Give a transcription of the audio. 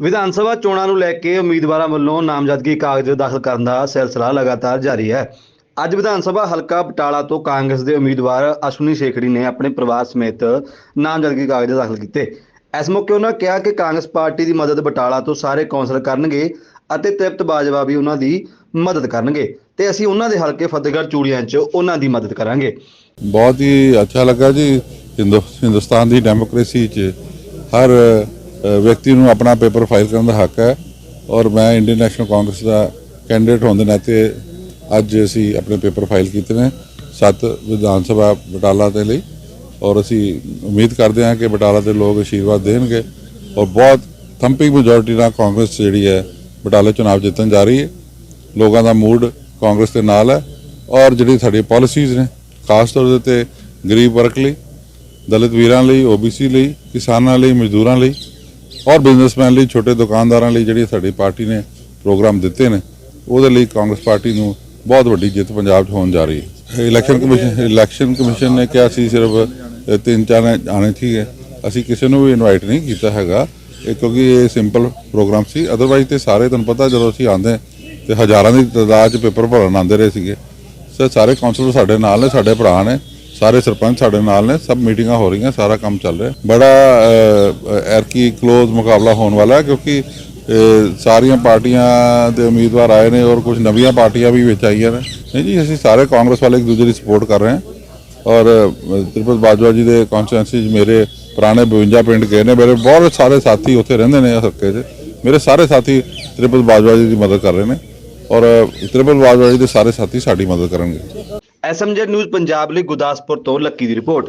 ਵਿਧਾਨ ਸਭਾ ਚੋਣਾਂ ਨੂੰ ਲੈ ਕੇ ਉਮੀਦਵਾਰਾਂ ਵੱਲੋਂ ਨਾਮਜ਼ਦਗੀ ਕਾਗਜ਼ ਦਾਖਲ ਕਰਨ ਦਾ ਸਿਲਸਿਲਾ ਲਗਾਤਾਰ ਜਾਰੀ ਹੈ। ਅੱਜ ਵਿਧਾਨ ਸਭਾ ਹਲਕਾ ਬਟਾਲਾ ਤੋਂ ਕਾਂਗਰਸ ਦੇ ਉਮੀਦਵਾਰ ਅਸ਼ਵਨੀ ਸ਼ੇਖੜੀ ਨੇ ਆਪਣੇ ਪਰਿਵਾਰ ਸਮੇਤ ਨਾਮਜ਼ਦਗੀ ਕਾਗਜ਼ ਦਾਖਲ ਕੀਤੇ। ਇਸ ਮੌਕੇ ਉਹਨਾਂ ਕਿਹਾ ਕਿ ਕਾਂਗਰਸ ਪਾਰਟੀ ਦੀ ਮਦਦ ਬਟਾਲਾ ਤੋਂ ਸਾਰੇ ਕੌਂਸਲਰ ਕਰਨਗੇ ਅਤੇ ਤ੍ਰਿਪਤ ਬਾਜਵਾ ਵੀ ਉਹਨਾਂ ਦੀ ਮਦਦ ਕਰਨਗੇ ਤੇ ਅਸੀਂ ਉਹਨਾਂ ਦੇ ਹਲਕੇ ਫਤਿਹਗੜ੍ਹ ਚੂੜੀਆਂ 'ਚ ਉਹਨਾਂ ਦੀ ਮਦਦ ਕਰਾਂਗੇ। ਬਹੁਤ ਹੀ ਅੱਛਾ ਲੱਗਾ ਜੀ ਹਿੰਦੁਸਤਾਨ ਦੀ ਡੈਮੋਕ੍ਰੇਸੀ 'ਚ ਹਰ ਵਿਅਕਤੀ ਨੂੰ ਆਪਣਾ ਪੇਪਰ ਫਾਈਲ ਕਰਨ ਦਾ ਹੱਕ ਹੈ ਔਰ ਮੈਂ ਇੰਡੀਅਨ ਨੈਸ਼ਨਲ ਕਾਂਗਰਸ ਦਾ ਕੈਂਡੀਡੇਟ ਹੋਣ ਦੇ ਨਾਤੇ ਅੱਜ ਅਸੀਂ ਆਪਣੇ ਪੇਪਰ ਫਾਈਲ ਕੀਤੇ ਨੇ ਸੱਤ ਵਿਧਾਨ ਸਭਾ ਬਟਾਲਾ ਦੇ ਲਈ ਔਰ ਅਸੀਂ ਉਮੀਦ ਕਰਦੇ ਹਾਂ ਕਿ ਬਟਾਲਾ ਦੇ ਲੋਕ ਆਸ਼ੀਰਵਾਦ ਦੇਣਗੇ ਔਰ ਬਹੁਤ ਥੰਪਿੰਗ ਮੈਜੋਰਟੀ ਨਾਲ ਕਾਂਗਰਸ ਜਿਹੜੀ ਹੈ ਬਟਾਲਾ ਚੁਣਾਵ ਜਿੱਤਣ ਜਾ ਰਹੀ ਹੈ। ਲੋਕਾਂ ਦਾ ਮੂਡ ਕਾਂਗਰਸ ਦੇ ਨਾਲ ਹੈ ਔਰ ਜਿਹੜੀ ਸਾਡੀ ਪਾਲਿਸੀਜ਼ ਨੇ, ਖਾਸ ਤੌਰ ਦੇ ਉੱਤੇ ਗਰੀਬ ਵਰਗ ਲਈ, ਦਲਿਤ ਵੀਰਾਂ ਲਈ ਓਬੀਸੀ ਲਈ, ਕਿਸਾਨਾਂ ਲਈ, ਮਜ਼ਦੂਰਾਂ ਲਈ ਔਰ ਬਿਜ਼ਨਸਮੈਨ ਲਈ ਛੋਟੇ ਦੁਕਾਨਦਾਰਾਂ ਲਈ ਜਿਹੜੀ ਸਾਡੀ ਪਾਰਟੀ ਨੇ ਪ੍ਰੋਗਰਾਮ ਦਿੱਤੇ ਨੇ ਉਹਦੇ ਲਈ ਕਾਂਗਰਸ ਪਾਰਟੀ ਨੂੰ ਬਹੁਤ ਵੱਡੀ ਜਿੱਤ ਪੰਜਾਬ 'ਚ ਹੋਣ ਜਾ ਰਹੀ ਹੈ। ਇਲੈਕਸ਼ਨ ਕਮਿਸ਼ਨ ਇਲੈਕਸ਼ਨ ਕਮਿਸ਼ਨ ਨੇ ਕਿਹਾ ਸੀ ਸਿਰਫ ਤਿੰਨ ਚਾਰ ਆਣੇ ਠੀਕ ਹੈ। ਅਸੀਂ ਕਿਸੇ ਨੂੰ ਵੀ ਇਨਵਾਈਟ ਨਹੀਂ ਕੀਤਾ ਹੈਗਾ ਇਹ ਕਿਉਂਕਿ ਇਹ ਸਿੰਪਲ ਪ੍ਰੋਗਰਾਮ ਸੀ। ਅਦਰਵਾਈਜ਼ ਤੇ ਸਾਰੇ ਤੁਹਾਨੂੰ ਪਤਾ ਜਦੋਂ ਅਸੀਂ ਆਂਦੇ ਤੇ ਹਜ਼ਾਰਾਂ ਦੀ ਤਾਦਾਦ 'ਚ ਪੇਪਰ ਭਰਨ ਆਉਂਦੇ ਰਹੇ ਸੀਗੇ। ਸਰ ਸਾਰੇ ਕਾਉਂਸਲਰ ਸਾਡੇ ਨਾਲ ਨੇ ਸਾਡੇ ਭਰਾ ਨੇ। ਸਾਰੇ ਸਰਪੰਚ ਸਾਡੇ ਨਾਲ ਨੇ, ਸਭ ਮੀਟਿੰਗਾਂ ਹੋ ਰਹੀਆਂ, ਸਾਰਾ ਕੰਮ ਚੱਲ ਰਿਹਾ। ਬੜਾ ਐਰਕੀ ਕਲੋਜ਼ ਮੁਕਾਬਲਾ ਹੋਣ ਵਾਲਾ ਹੈ, ਕਿਉਂਕਿ ਸਾਰੀਆਂ ਪਾਰਟੀਆਂ ਦੇ ਉਮੀਦਵਾਰ ਆਏ ਨੇ ਔਰ ਕੁਝ ਨਵੀਆਂ ਪਾਰਟੀਆਂ ਵੀ ਵਿੱਚ ਆਈਆਂ ਨੇ। ਨਹੀਂ ਜੀ, ਅਸੀਂ ਸਾਰੇ ਕਾਂਗਰਸ ਵਾਲੇ ਇੱਕ ਦੂਜੇ ਦੀ ਸਪੋਰਟ ਕਰ ਰਹੇ ਹਾਂ। ਔਰ ਤ੍ਰਿਪਤ ਬਾਜਵਾ ਜੀ ਦੇ ਕੌਨਸਟੀਟੈਂਸੀ 'ਚ ਮੇਰੇ ਪੁਰਾਣੇ 52 ਪਿੰਡ ਗਏ ਨੇ, ਮੇਰੇ ਬਹੁਤ ਸਾਰੇ ਸਾਥੀ ਉੱਥੇ ਰਹਿੰਦੇ ਨੇ ਹਲਕੇ 'ਚ ਮੇਰੇ ਸਾਰੇ ਸਾਥੀ ਤ੍ਰਿਪਤ ਬਾਜਵਾ ਜੀ ਦੀ ਮਦਦ ਕਰ ਰਹੇ ਨੇ। ਔਰ, ਤ੍ਰਿਪਤ ਬਾਜਵਾ ਜੀ ਦੇ ਸਾਰੇ ਸਾਥੀ ਸਾਡੀ ਮਦਦ ਕਰਨਗੇ। ਐਸਐਮਜੇ ਨਿਊਜ਼ ਪੰਜਾਬ ਲਈ ਗੁਰਦਾਸਪੁਰ ਤੋਂ ਲੱਕੀ ਦੀ ਰਿਪੋਰਟ।